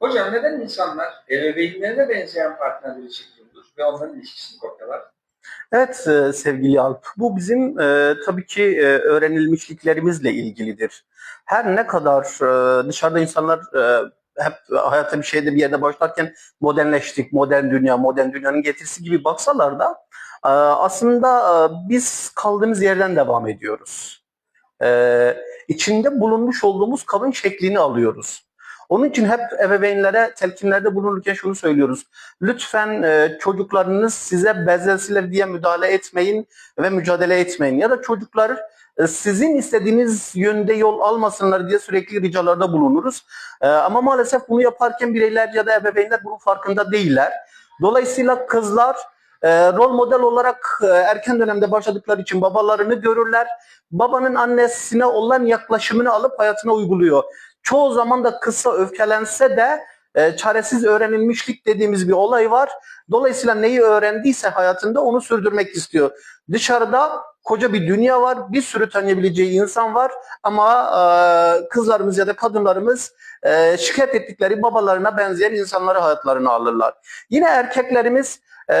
Hocam neden insanlar ebeveynlerine benzeyen partnerleri çekiyordur ve onların ilişkisini kopyalar? Evet e, sevgili Alp, bu bizim e, tabii ki e, öğrenilmişliklerimizle ilgilidir. Her ne kadar e, dışarıda insanlar e, hep hayata bir şeyde bir yerde başlarken modernleştik, modern dünya, modern dünyanın getirisi gibi baksalar da e, aslında e, biz kaldığımız yerden devam ediyoruz. E, içinde bulunmuş olduğumuz kabın şeklini alıyoruz. Onun için hep ebeveynlere telkinlerde bulunurken şunu söylüyoruz. Lütfen e, çocuklarınız size benzesinler diye müdahale etmeyin ve mücadele etmeyin. Ya da çocuklar e, sizin istediğiniz yönde yol almasınlar diye sürekli ricalarda bulunuruz. E, ama maalesef bunu yaparken bireyler ya da ebeveynler bunun farkında değiller. Dolayısıyla kızlar e, rol model olarak erken dönemde başladıkları için babalarını görürler. Babanın annesine olan yaklaşımını alıp hayatına uyguluyor. Çoğu zaman da kısa öfkelense de e, çaresiz öğrenilmişlik dediğimiz bir olay var. Dolayısıyla neyi öğrendiyse hayatında onu sürdürmek istiyor. Dışarıda koca bir dünya var, bir sürü tanıyabileceği insan var ama e, kızlarımız ya da kadınlarımız e, şikayet ettikleri babalarına benzeyen insanları hayatlarına alırlar. Yine erkeklerimiz e,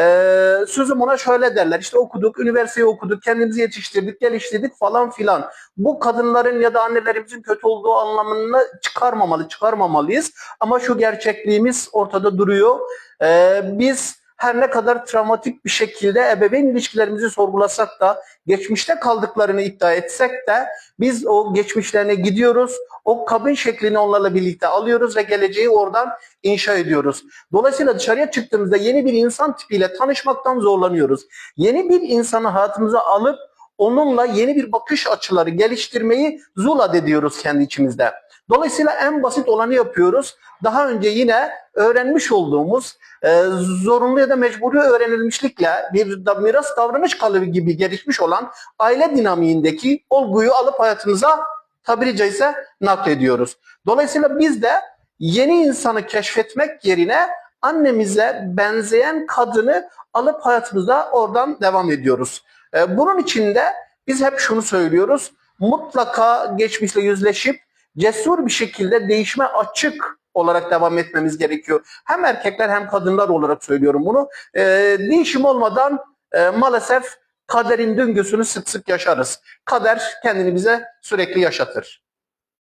sözüm ona şöyle derler işte okuduk, üniversiteyi okuduk, kendimizi yetiştirdik, geliştirdik falan filan. Bu kadınların ya da annelerimizin kötü olduğu anlamını çıkarmamalı, çıkarmamalıyız. Ama şu gerçekliğimiz ortada duruyor. Ee, biz her ne kadar travmatik bir şekilde ebeveyn ilişkilerimizi sorgulasak da, geçmişte kaldıklarını iddia etsek de biz o geçmişlerine gidiyoruz. O kabin şeklini onlarla birlikte alıyoruz ve geleceği oradan inşa ediyoruz. Dolayısıyla dışarıya çıktığımızda yeni bir insan tipiyle tanışmaktan zorlanıyoruz. Yeni bir insanı hayatımıza alıp onunla yeni bir bakış açıları geliştirmeyi zulat ediyoruz kendi içimizde. Dolayısıyla en basit olanı yapıyoruz. Daha önce yine öğrenmiş olduğumuz e, zorunlu ya da mecburi öğrenilmişlikle bir da miras davranış kalıbı gibi gelişmiş olan aile dinamiğindeki olguyu alıp hayatımıza tabiri caizse naklediyoruz. Dolayısıyla biz de yeni insanı keşfetmek yerine annemize benzeyen kadını alıp hayatımıza oradan devam ediyoruz. E, bunun için de biz hep şunu söylüyoruz. Mutlaka geçmişle yüzleşip cesur bir şekilde değişme açık olarak devam etmemiz gerekiyor. Hem erkekler hem kadınlar olarak söylüyorum bunu. E, değişim olmadan e, maalesef kaderin döngüsünü sık sık yaşarız. Kader kendini bize sürekli yaşatır.